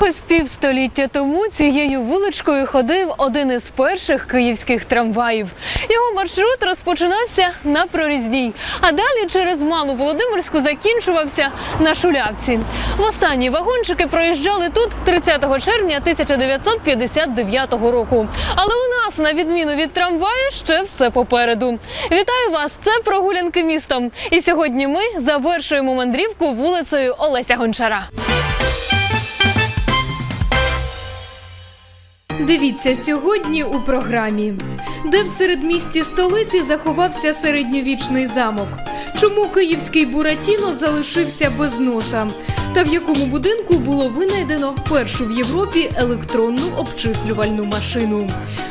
Якихось півстоліття тому цією вуличкою ходив один із перших київських трамваїв. Його маршрут розпочинався на прорізній, а далі через Малу Володимирську закінчувався на Шулявці. Востанні вагончики проїжджали тут 30 червня 1959 року. Але у нас, на відміну від трамваю, ще все попереду. Вітаю вас! Це прогулянки містом. І сьогодні ми завершуємо мандрівку вулицею Олеся Гончара. Дивіться сьогодні у програмі, де в середмісті столиці заховався середньовічний замок. Чому київський Буратіно залишився без носа? Та в якому будинку було винайдено першу в Європі електронну обчислювальну машину?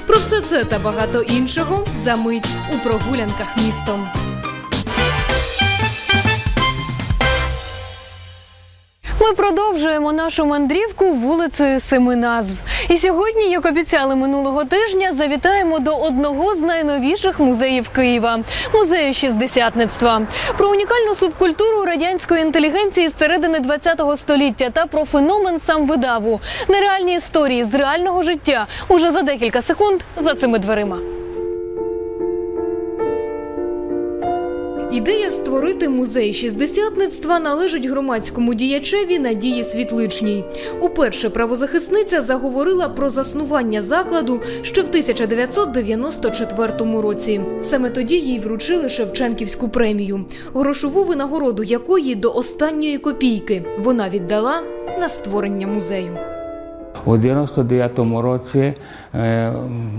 Про все це та багато іншого за мить у прогулянках містом. Ми продовжуємо нашу мандрівку вулицею Семи назв. І сьогодні, як обіцяли минулого тижня, завітаємо до одного з найновіших музеїв Києва музею шістдесятництва. Про унікальну субкультуру радянської інтелігенції з середини ХХ століття та про феномен самвидаву. Нереальні історії з реального життя уже за декілька секунд за цими дверима. Ідея створити музей шістдесятництва належить громадському діячеві Надії Світличній. Уперше правозахисниця заговорила про заснування закладу ще в 1994 році. Саме тоді їй вручили Шевченківську премію, грошову винагороду якої до останньої копійки вона віддала на створення музею. У 99-му році е,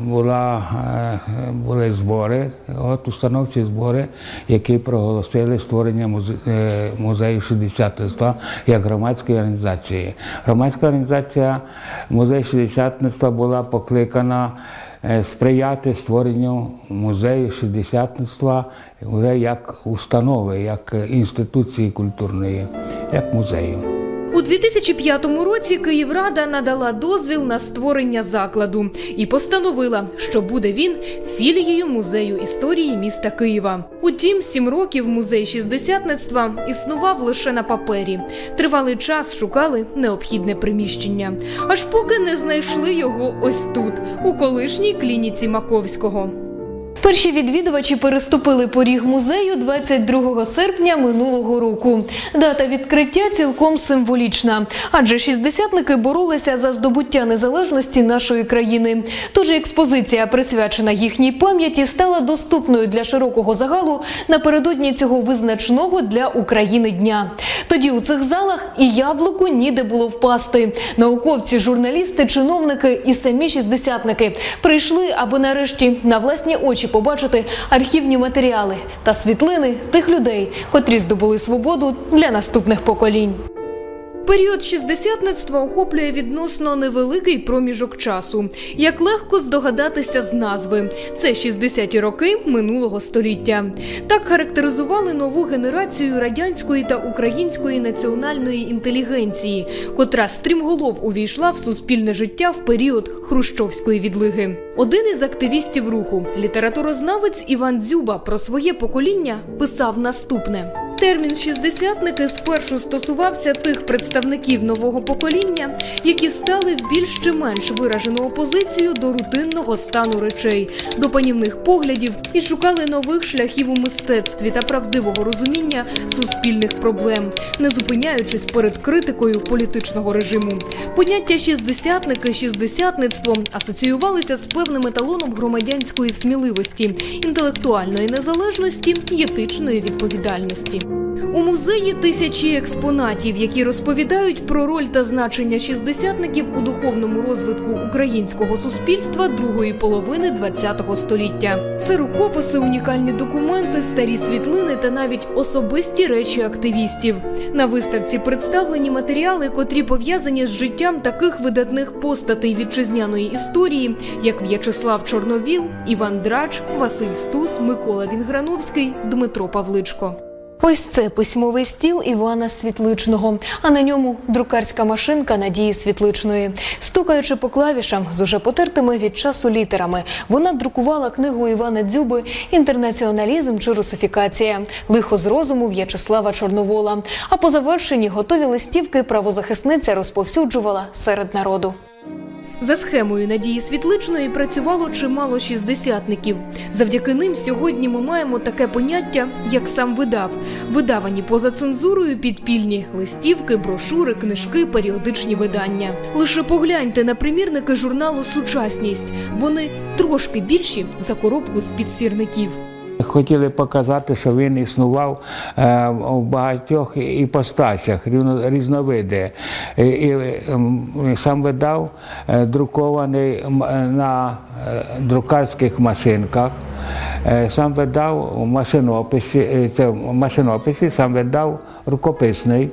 була, е, були збори, от установчі збори, які проголосили створення е, музею як громадської організації. Громадська організація музей шістдесятництва була покликана сприяти створенню музею шістдесятництва вже як установи, як інституції культурної, як музею. У 2005 році Київрада надала дозвіл на створення закладу і постановила, що буде він філією музею історії міста Києва. Утім, сім років музей шістдесятництва існував лише на папері. Тривалий час шукали необхідне приміщення, аж поки не знайшли його ось тут, у колишній клініці Маковського. Перші відвідувачі переступили поріг музею 22 серпня минулого року. Дата відкриття цілком символічна, адже шістдесятники боролися за здобуття незалежності нашої країни. Тож експозиція, присвячена їхній пам'яті, стала доступною для широкого загалу напередодні цього визначного для України дня. Тоді у цих залах і яблуку ніде було впасти. Науковці, журналісти, чиновники і самі шістдесятники прийшли, аби нарешті на власні очі побачити архівні матеріали та світлини тих людей, котрі здобули свободу для наступних поколінь. Період шістдесятництва охоплює відносно невеликий проміжок часу. Як легко здогадатися з назви, це 60-ті роки минулого століття. Так характеризували нову генерацію радянської та української національної інтелігенції, котра стрімголов увійшла в суспільне життя в період хрущовської відлиги. Один із активістів руху, літературознавець Іван Дзюба, про своє покоління писав наступне. Термін шістдесятники спершу стосувався тих представників нового покоління, які стали в більш чи менш виражену опозицію до рутинного стану речей, до панівних поглядів і шукали нових шляхів у мистецтві та правдивого розуміння суспільних проблем, не зупиняючись перед критикою політичного режиму. Поняття шістдесятники, шістдесятництво асоціювалися з певним еталоном громадянської сміливості, інтелектуальної незалежності етичної відповідальності. У музеї тисячі експонатів, які розповідають про роль та значення шістдесятників у духовному розвитку українського суспільства другої половини ХХ століття. Це рукописи, унікальні документи, старі світлини та навіть особисті речі активістів. На виставці представлені матеріали, котрі пов'язані з життям таких видатних постатей вітчизняної історії, як В'ячеслав Чорновіл, Іван Драч, Василь Стус, Микола Вінграновський, Дмитро Павличко. Ось це письмовий стіл Івана Світличного, а на ньому друкарська машинка Надії Світличної. Стукаючи по клавішам з уже потертими від часу літерами, вона друкувала книгу Івана Дзюби Інтернаціоналізм чи русифікація лихо з розуму В'ячеслава Чорновола. А по завершенні готові листівки правозахисниця розповсюджувала серед народу. За схемою Надії Світличної працювало чимало шістдесятників. Завдяки ним сьогодні ми маємо таке поняття, як сам видав, видавані поза цензурою підпільні листівки, брошури, книжки, періодичні видання. Лише погляньте на примірники журналу Сучасність. Вони трошки більші за коробку з під сірників. Хотіли показати, що він існував в у багатьох іпостасях, різновиди. І, ем, сам видав е, друкований е, на е, друкарських машинках. Е, Сам видав е, це в машинописі, сам видав рукописний.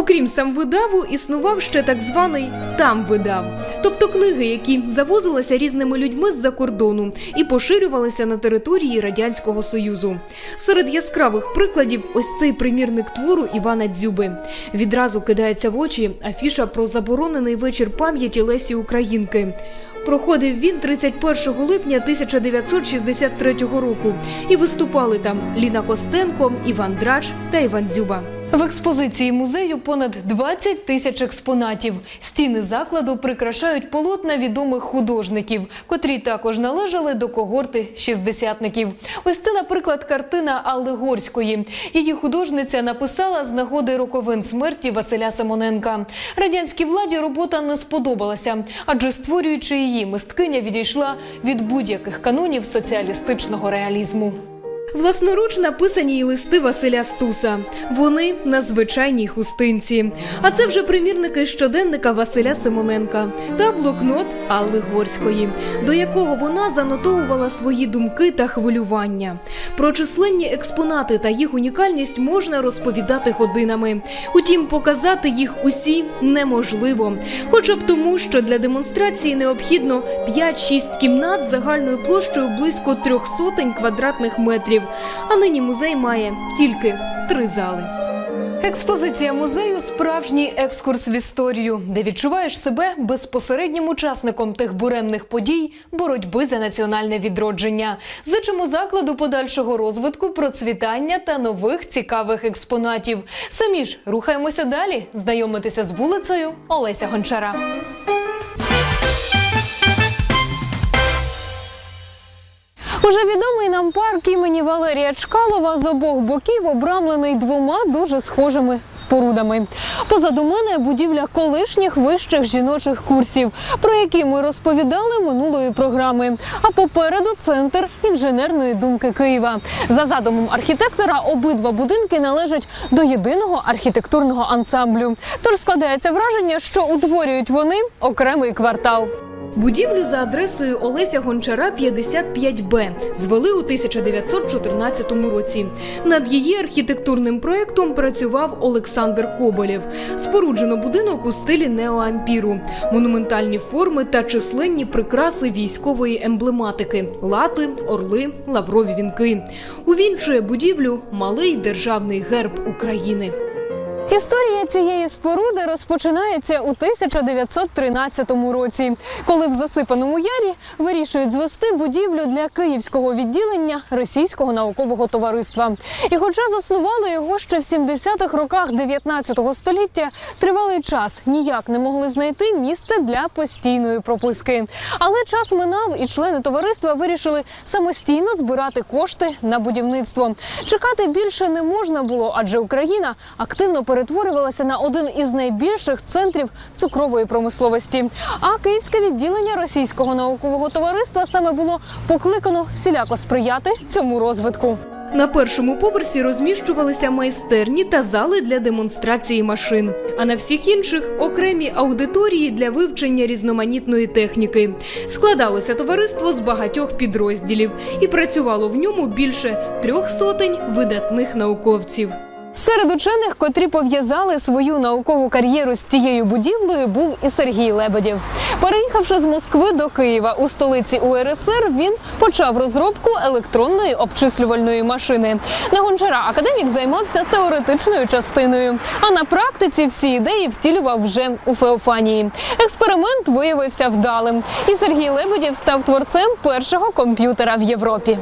Окрім самвидаву, існував ще так званий там видав, тобто книги, які завозилися різними людьми з-за кордону і поширювалися на території радянського союзу. Серед яскравих прикладів ось цей примірник твору Івана Дзюби. Відразу кидається в очі афіша про заборонений вечір пам'яті Лесі Українки. Проходив він 31 липня 1963 року, і виступали там Ліна Костенко, Іван Драч та Іван Дзюба. В експозиції музею понад 20 тисяч експонатів. Стіни закладу прикрашають полотна відомих художників, котрі також належали до когорти шістдесятників. Ось це, наприклад, картина Алли Горської. Її художниця написала з нагоди роковин смерті Василя Симоненка. Радянській владі робота не сподобалася, адже створюючи її, мисткиня відійшла від будь-яких канонів соціалістичного реалізму. Власноруч написані й листи Василя Стуса. Вони на звичайній хустинці. А це вже примірники щоденника Василя Симоненка та блокнот Алли Горської, до якого вона занотовувала свої думки та хвилювання. Про численні експонати та їх унікальність можна розповідати годинами. Утім, показати їх усі неможливо. Хоча б тому, що для демонстрації необхідно 5-6 кімнат загальною площею близько трьох сотень квадратних метрів. А нині музей має тільки три зали. Експозиція музею справжній екскурс в історію, де відчуваєш себе безпосереднім учасником тих буремних подій боротьби за національне відродження. Зичимо закладу подальшого розвитку, процвітання та нових цікавих експонатів. Самі ж рухаємося далі, знайомитися з вулицею Олеся Гончара. Уже відомий нам парк імені Валерія Чкалова з обох боків обрамлений двома дуже схожими спорудами. Позаду мене будівля колишніх вищих жіночих курсів, про які ми розповідали минулої програми. А попереду центр інженерної думки Києва. За задумом архітектора, обидва будинки належать до єдиного архітектурного ансамблю. Тож складається враження, що утворюють вони окремий квартал. Будівлю за адресою Олеся Гончара 55Б звели у 1914 році. Над її архітектурним проєктом працював Олександр Коболєв. Споруджено будинок у стилі неоампіру, монументальні форми та численні прикраси військової емблематики: лати, орли, лаврові вінки. Увінчує будівлю малий державний герб України. Історія цієї споруди розпочинається у 1913 році, коли в засипаному ярі вирішують звести будівлю для київського відділення російського наукового товариства. І, хоча заснували його ще в 70-х роках 19 століття, тривалий час ніяк не могли знайти місце для постійної прописки. Але час минав, і члени товариства вирішили самостійно збирати кошти на будівництво. Чекати більше не можна було, адже Україна активно перетворювалася на один із найбільших центрів цукрової промисловості. А київське відділення російського наукового товариства саме було покликано всіляко сприяти цьому розвитку. На першому поверсі розміщувалися майстерні та зали для демонстрації машин. А на всіх інших окремі аудиторії для вивчення різноманітної техніки. Складалося товариство з багатьох підрозділів і працювало в ньому більше трьох сотень видатних науковців. Серед учених, котрі пов'язали свою наукову кар'єру з цією будівлею, був і Сергій Лебедєв. Переїхавши з Москви до Києва у столиці УРСР, він почав розробку електронної обчислювальної машини. На гончара академік займався теоретичною частиною, а на практиці всі ідеї втілював вже у Феофанії. Експеримент виявився вдалим, і Сергій Лебедєв став творцем першого комп'ютера в Європі.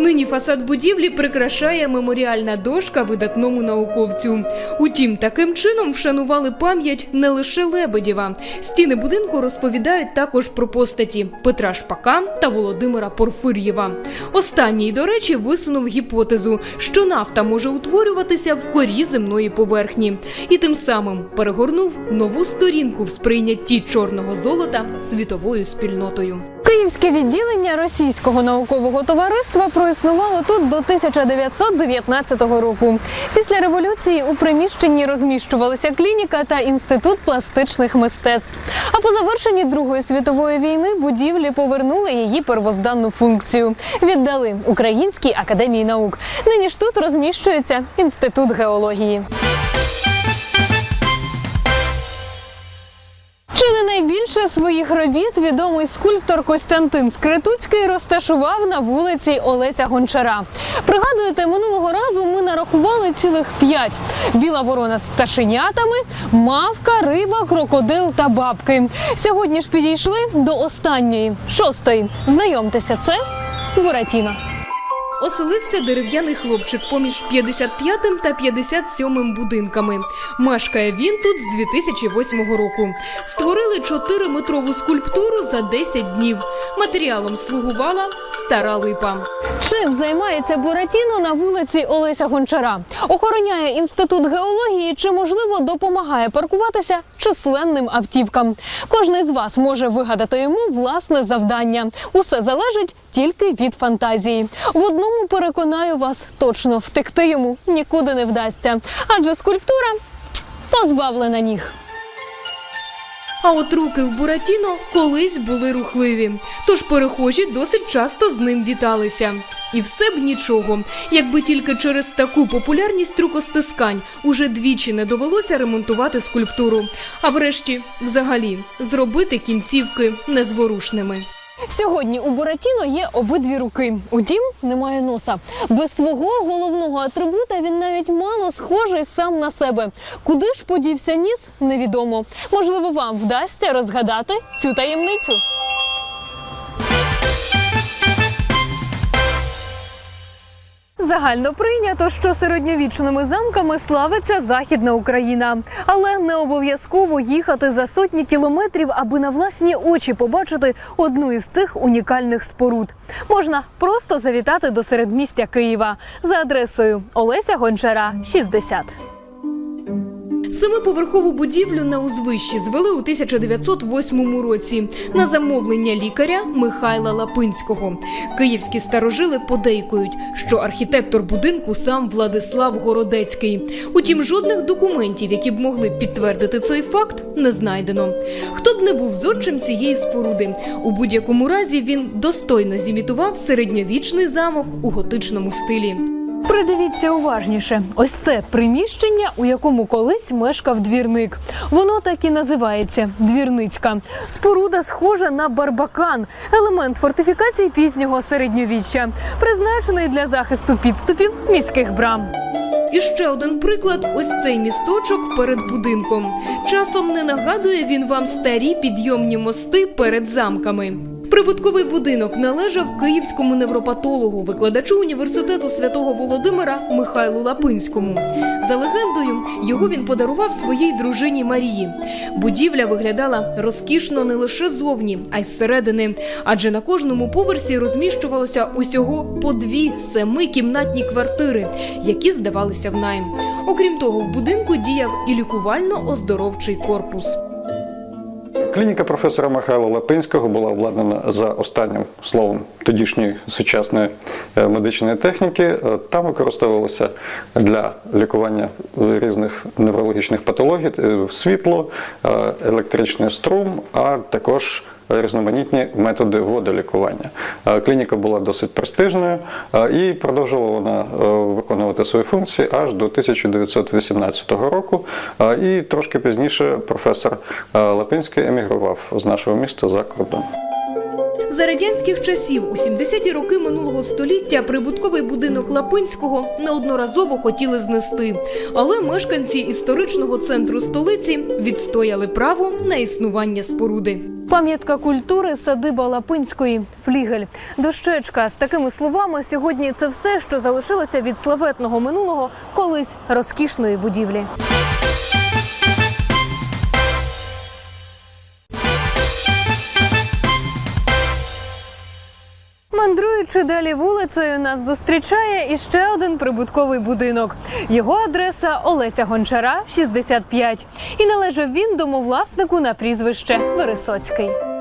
Нині фасад будівлі прикрашає меморіальна дошка видатному науковцю. Утім, таким чином вшанували пам'ять не лише Лебедєва. Стіни будинку розповідають також про постаті Петра Шпака та Володимира Порфир'єва. Останній, до речі, висунув гіпотезу, що нафта може утворюватися в корі земної поверхні, і тим самим перегорнув нову сторінку в сприйнятті чорного золота світовою спільнотою. Київське відділення Російського наукового товариства проіснувало тут до 1919 року. Після революції у приміщенні розміщувалися клініка та інститут пластичних мистецтв. А по завершенні Другої світової війни будівлі повернули її первозданну функцію. Віддали Українській академії наук. Нині ж тут розміщується інститут геології. Чи не найбільше своїх робіт відомий скульптор Костянтин Скритуцький розташував на вулиці Олеся Гончара. Пригадуєте, минулого разу ми нарахували цілих п'ять: біла ворона з пташенятами, мавка, риба, крокодил та бабки. Сьогодні ж підійшли до останньої шостої. Знайомтеся, це Буратіно. Оселився дерев'яний хлопчик поміж 55-м та 57-м будинками. Мешкає він тут з 2008 року. Створили 4-метрову скульптуру за 10 днів. Матеріалом слугувала стара липа. Чим займається Буратіно на вулиці Олеся Гончара? Охороняє інститут геології чи, можливо, допомагає паркуватися численним автівкам. Кожний з вас може вигадати йому власне завдання. Усе залежить тільки від фантазії. В одному переконаю вас точно втекти йому нікуди не вдасться, адже скульптура позбавлена ніг. А от руки в Буратіно колись були рухливі, тож перехожі досить часто з ним віталися. І все б нічого, якби тільки через таку популярність рукостискань уже двічі не довелося ремонтувати скульптуру, а врешті, взагалі, зробити кінцівки незворушними. Сьогодні у Буратіно є обидві руки. Утім, немає носа. Без свого головного атрибута він навіть мало схожий сам на себе. Куди ж подівся ніс, невідомо. Можливо, вам вдасться розгадати цю таємницю. Загально прийнято, що середньовічними замками славиться Західна Україна, але не обов'язково їхати за сотні кілометрів, аби на власні очі побачити одну із цих унікальних споруд. Можна просто завітати до середмістя Києва за адресою Олеся Гончара, 60. Семиповерхову будівлю на узвищі звели у 1908 році на замовлення лікаря Михайла Лапинського. Київські старожили подейкують, що архітектор будинку сам Владислав Городецький. Утім, жодних документів, які б могли підтвердити цей факт, не знайдено. Хто б не був зодчим цієї споруди, у будь-якому разі він достойно зімітував середньовічний замок у готичному стилі. Придивіться уважніше. Ось це приміщення, у якому колись мешкав двірник. Воно так і називається двірницька. Споруда схожа на барбакан, елемент фортифікацій пізнього середньовіччя, призначений для захисту підступів міських брам. І ще один приклад: ось цей місточок перед будинком. Часом не нагадує він вам старі підйомні мости перед замками. Прибутковий будинок належав київському невропатологу, викладачу університету святого Володимира Михайлу Лапинському. За легендою, його він подарував своїй дружині Марії. Будівля виглядала розкішно не лише зовні, а й зсередини, адже на кожному поверсі розміщувалося усього по дві семикімнатні квартири, які здавалися в найм. Окрім того, в будинку діяв і лікувально-оздоровчий корпус. Клініка професора Михайла Лапинського була обладнана за останнім словом тодішньої сучасної е, медичної техніки. Е, Там використовувалося для лікування різних неврологічних патологій е, світло, електричний струм, а також різноманітні методи водолікування. Е, Клініка була досить престижною е, і продовжувала вона е, виконувати свої функції аж до 1918 року. І трошки пізніше професор Лапинський емігрував з нашого міста за кордон. За радянських часів, у 70-ті роки минулого століття, прибутковий будинок Лапинського неодноразово хотіли знести, але мешканці історичного центру столиці відстояли право на існування споруди. Пам'ятка культури садиба Лапинської флігель. Дощечка з такими словами сьогодні це все, що залишилося від славетного минулого колись розкішної будівлі. Мандруючи далі вулицею, нас зустрічає іще один прибутковий будинок. Його адреса Олеся Гончара, 65. І належав він домовласнику на прізвище Вересоцький.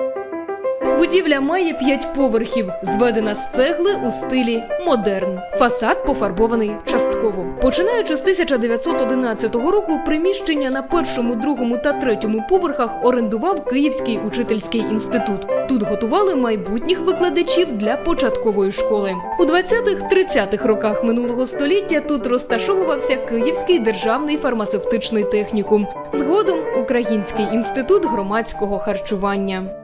Будівля має п'ять поверхів, зведена з цегли у стилі модерн. Фасад пофарбований частково. Починаючи з 1911 року, приміщення на першому, другому та третьому поверхах орендував Київський учительський інститут. Тут готували майбутніх викладачів для початкової школи. У 20-30-х роках минулого століття тут розташовувався Київський державний фармацевтичний технікум. Згодом Український інститут громадського харчування.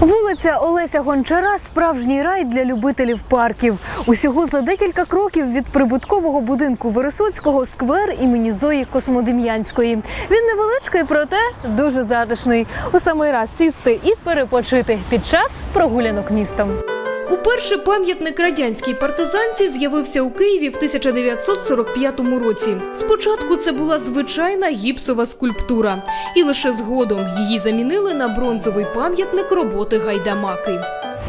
Вулиця Олеся Гончара справжній рай для любителів парків. Усього за декілька кроків від прибуткового будинку Вересоцького сквер імені Зої Космодем'янської. Він невеличкий, проте дуже затишний. У самий раз сісти і перепочити під час прогулянок містом. Уперше пам'ятник радянській партизанці з'явився у Києві в 1945 році. Спочатку це була звичайна гіпсова скульптура, і лише згодом її замінили на бронзовий пам'ятник роботи гайдамаки.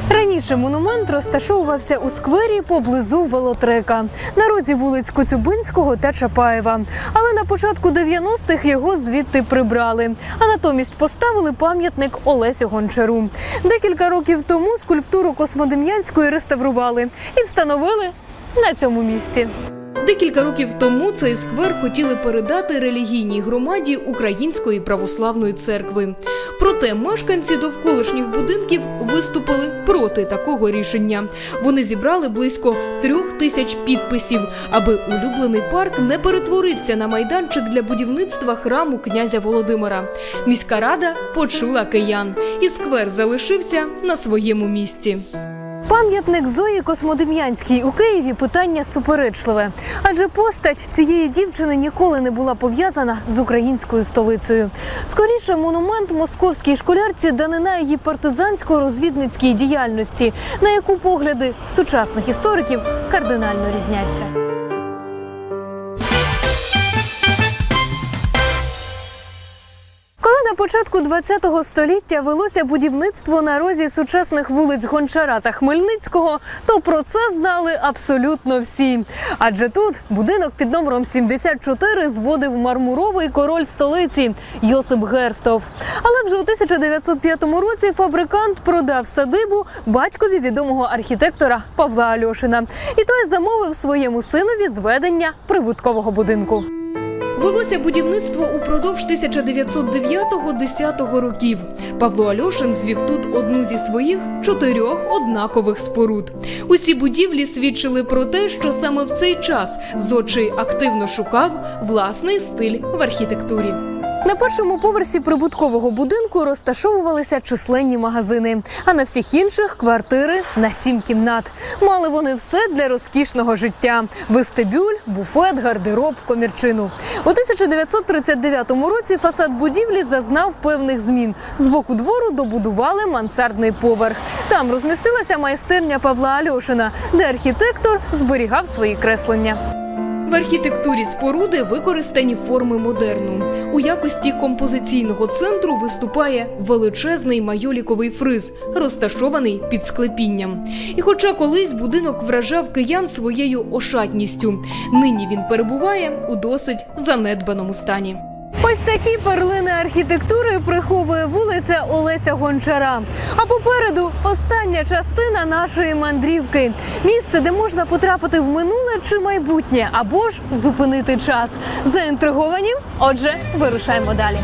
Раніше монумент розташовувався у сквері поблизу велотрека на розі вулиць Коцюбинського та Чапаєва. Але на початку 90-х його звідти прибрали, а натомість поставили пам'ятник Олесю Гончару. Декілька років тому скульптуру Космодем'янської реставрували і встановили на цьому місці. Декілька років тому цей сквер хотіли передати релігійній громаді Української православної церкви. Проте мешканці довколишніх будинків виступили проти такого рішення. Вони зібрали близько трьох тисяч підписів, аби улюблений парк не перетворився на майданчик для будівництва храму князя Володимира. Міська рада почула киян, і сквер залишився на своєму місці. Пам'ятник Зої Космодем'янській у Києві питання суперечливе, адже постать цієї дівчини ніколи не була пов'язана з українською столицею. Скоріше, монумент московській школярці данина її партизансько-розвідницькій діяльності, на яку погляди сучасних істориків кардинально різняться. Початку ХХ століття велося будівництво на розі сучасних вулиць Гончара та Хмельницького, то про це знали абсолютно всі. Адже тут будинок під номером 74 зводив мармуровий король столиці Йосип Герстов. Але вже у 1905 році фабрикант продав садибу батькові відомого архітектора Павла Альошина, і той замовив своєму синові зведення прибуткового будинку. Велося будівництво упродовж 1909-10 років. Павло Альошин звів тут одну зі своїх чотирьох однакових споруд. Усі будівлі свідчили про те, що саме в цей час Зодчий активно шукав власний стиль в архітектурі. На першому поверсі прибуткового будинку розташовувалися численні магазини, а на всіх інших квартири на сім кімнат. Мали вони все для розкішного життя: вестибюль, буфет, гардероб, комірчину. У 1939 році фасад будівлі зазнав певних змін. З боку двору добудували мансардний поверх. Там розмістилася майстерня Павла Альошина, де архітектор зберігав свої креслення. В архітектурі споруди використані форми модерну. У якості композиційного центру виступає величезний майоліковий фриз, розташований під склепінням. І хоча колись будинок вражав киян своєю ошатністю, нині він перебуває у досить занедбаному стані. Ось такі перлини архітектури приховує вулиця Олеся Гончара. А попереду остання частина нашої мандрівки. Місце, де можна потрапити в минуле чи майбутнє, або ж зупинити час. Заінтриговані? Отже, вирушаємо далі.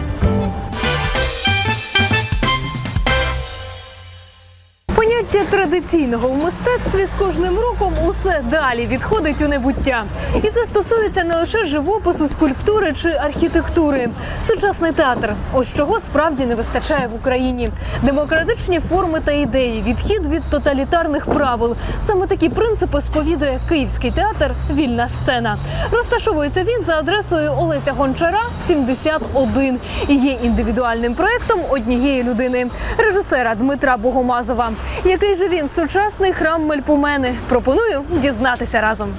Поняття традиційного в мистецтві з кожним роком усе далі відходить у небуття. І це стосується не лише живопису, скульптури чи архітектури. Сучасний театр ось чого справді не вистачає в Україні. Демократичні форми та ідеї, відхід від тоталітарних правил. Саме такі принципи сповідує Київський театр Вільна сцена. Розташовується він за адресою Олеся Гончара, 71 і є індивідуальним проектом однієї людини режисера Дмитра Богомазова. Який же він сучасний храм Мельпумени? Пропоную дізнатися разом.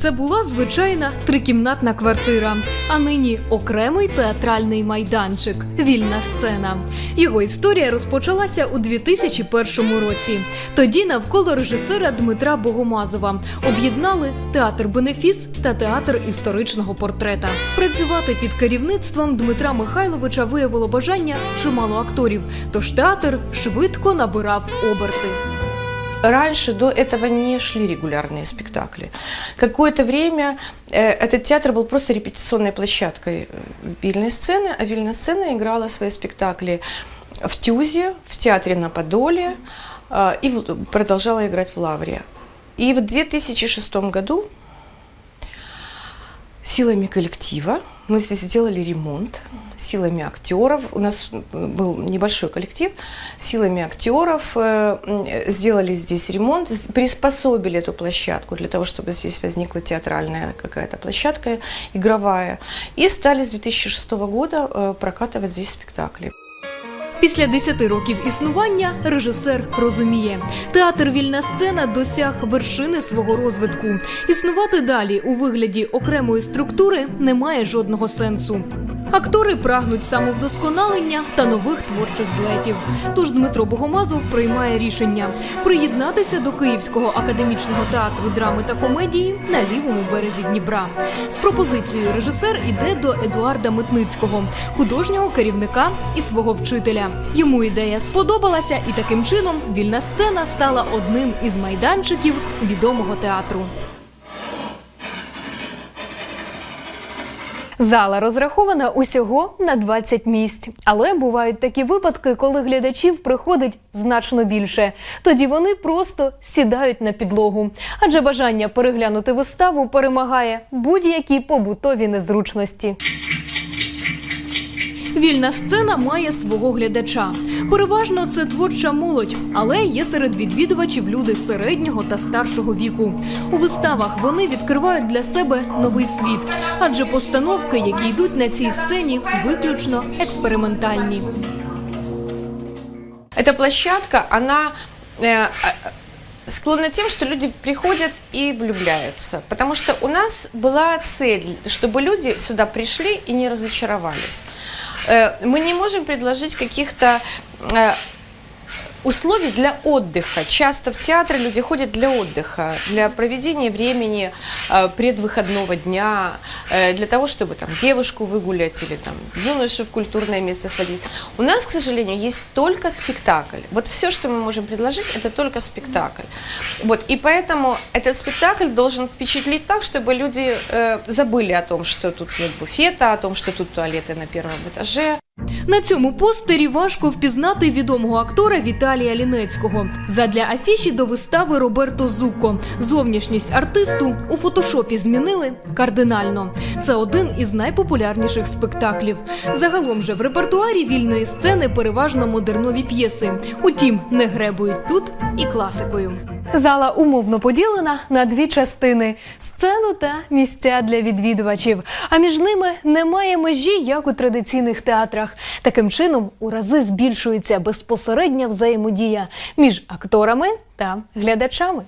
Це була звичайна трикімнатна квартира, а нині окремий театральний майданчик вільна сцена. Його історія розпочалася у 2001 році. Тоді навколо режисера Дмитра Богомазова об'єднали театр Бенефіс та театр історичного портрета. Працювати під керівництвом Дмитра Михайловича виявило бажання чимало акторів, тож театр швидко набирав оберти. Раньше до этого не шли регулярные спектакли. Какое-то время э, этот театр был просто репетиционной площадкой вильной сцены, а вильная сцена играла свои спектакли в Тюзе, в театре на Подоле э, и продолжала играть в Лавре. И в 2006 году силами коллектива мы здесь сделали ремонт, силами актеров. У нас м, был небольшой коллектив. Силами актеров э, м, сделали здесь ремонт, с- приспособили эту площадку для того, чтобы здесь возникла театральная какая-то площадка игровая. И стали с 2006 года э, прокатывать здесь спектакли. Після 10 років існування режисер розуміє, театр вільна сцена досяг вершини свого розвитку. Існувати далі у вигляді окремої структури немає жодного сенсу. Актори прагнуть самовдосконалення та нових творчих злетів. Тож Дмитро Богомазов приймає рішення приєднатися до Київського академічного театру драми та комедії на лівому березі Дніпра. З пропозицією режисер іде до Едуарда Митницького, художнього керівника і свого вчителя. Йому ідея сподобалася, і таким чином вільна сцена стала одним із майданчиків відомого театру. Зала розрахована усього на 20 місць, але бувають такі випадки, коли глядачів приходить значно більше. Тоді вони просто сідають на підлогу, адже бажання переглянути виставу перемагає будь-які побутові незручності. Вільна сцена має свого глядача. Переважно це творча молодь, але є серед відвідувачів люди середнього та старшого віку. У виставах вони відкривають для себе новий світ, адже постановки, які йдуть на цій сцені, виключно експериментальні. Эта площадка, она э, склонна тем, что люди приходят и влюбляются. Потому что у нас была цель, чтобы люди сюда пришли и не разочаровались. Э, мы не можем предложить каких-то э, условий для отдыха. Часто в театры люди ходят для отдыха, для проведения времени э, предвыходного дня, э, для того, чтобы там девушку выгулять или там юношу в культурное место сводить. У нас, к сожалению, есть только спектакль. Вот все, что мы можем предложить, это только спектакль. Вот, и поэтому этот спектакль должен впечатлить так, чтобы люди э, забыли о том, что тут нет буфета, о том, что тут туалеты на первом этаже, На цьому постері важко впізнати відомого актора Віталія Лінецького. Задля афіші до вистави Роберто Зукко. Зовнішність артисту у фотошопі змінили кардинально. Це один із найпопулярніших спектаклів. Загалом же в репертуарі вільної сцени переважно модернові п'єси. Утім, не гребують тут і класикою. Зала умовно поділена на дві частини: сцену та місця для відвідувачів. А між ними немає межі, як у традиційних театрах. Таким чином, у рази збільшується безпосередня взаємодія між акторами та глядачами.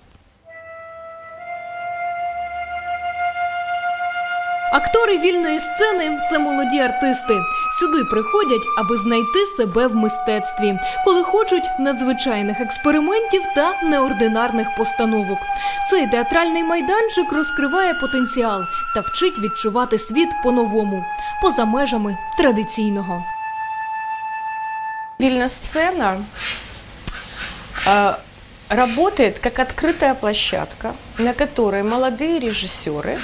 Актори вільної сцени це молоді артисти. Сюди приходять, аби знайти себе в мистецтві, коли хочуть надзвичайних експериментів та неординарних постановок. Цей театральний майданчик розкриває потенціал та вчить відчувати світ по-новому, поза межами традиційного. Вильна сцена э, работает как открытая площадка, на которой молодые режиссеры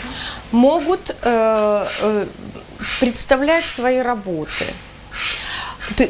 могут э, э, представлять свои работы.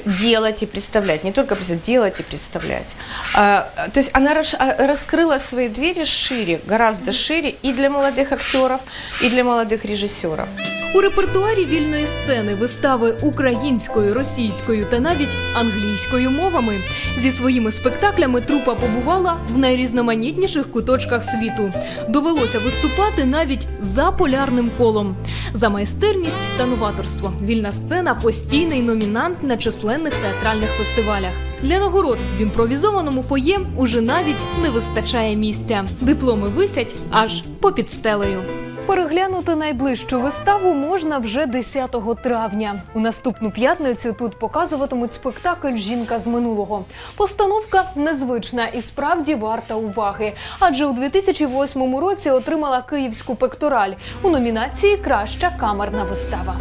Делать и представлять, не только делать и представлять. А, то есть она а, раскрыла свои двери шире, гораздо шире и для молодых актеров, и для молодых режиссеров. У репертуарі вільної сцени вистави українською, російською та навіть англійською мовами. Зі своїми спектаклями трупа побувала в найрізноманітніших куточках світу. Довелося виступати навіть за полярним колом. За майстерність та новаторство. Вільна сцена постійний номінант на численних театральних фестивалях. Для нагород в імпровізованому фоє уже навіть не вистачає місця. Дипломи висять аж попід стелею. Переглянути найближчу виставу можна вже 10 травня. У наступну п'ятницю тут показуватимуть спектакль Жінка з минулого. Постановка незвична і справді варта уваги. Адже у 2008 році отримала київську пектораль у номінації Краща камерна вистава.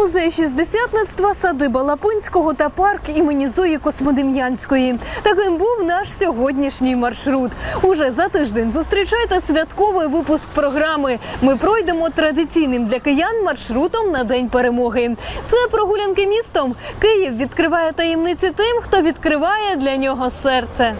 Музей шістдесятництва, садиба Лапинського та парк імені Зої Космодем'янської. Таким був наш сьогоднішній маршрут. Уже за тиждень зустрічайте святковий випуск програми. Ми пройдемо традиційним для киян маршрутом на день перемоги. Це прогулянки містом. Київ відкриває таємниці тим, хто відкриває для нього серце.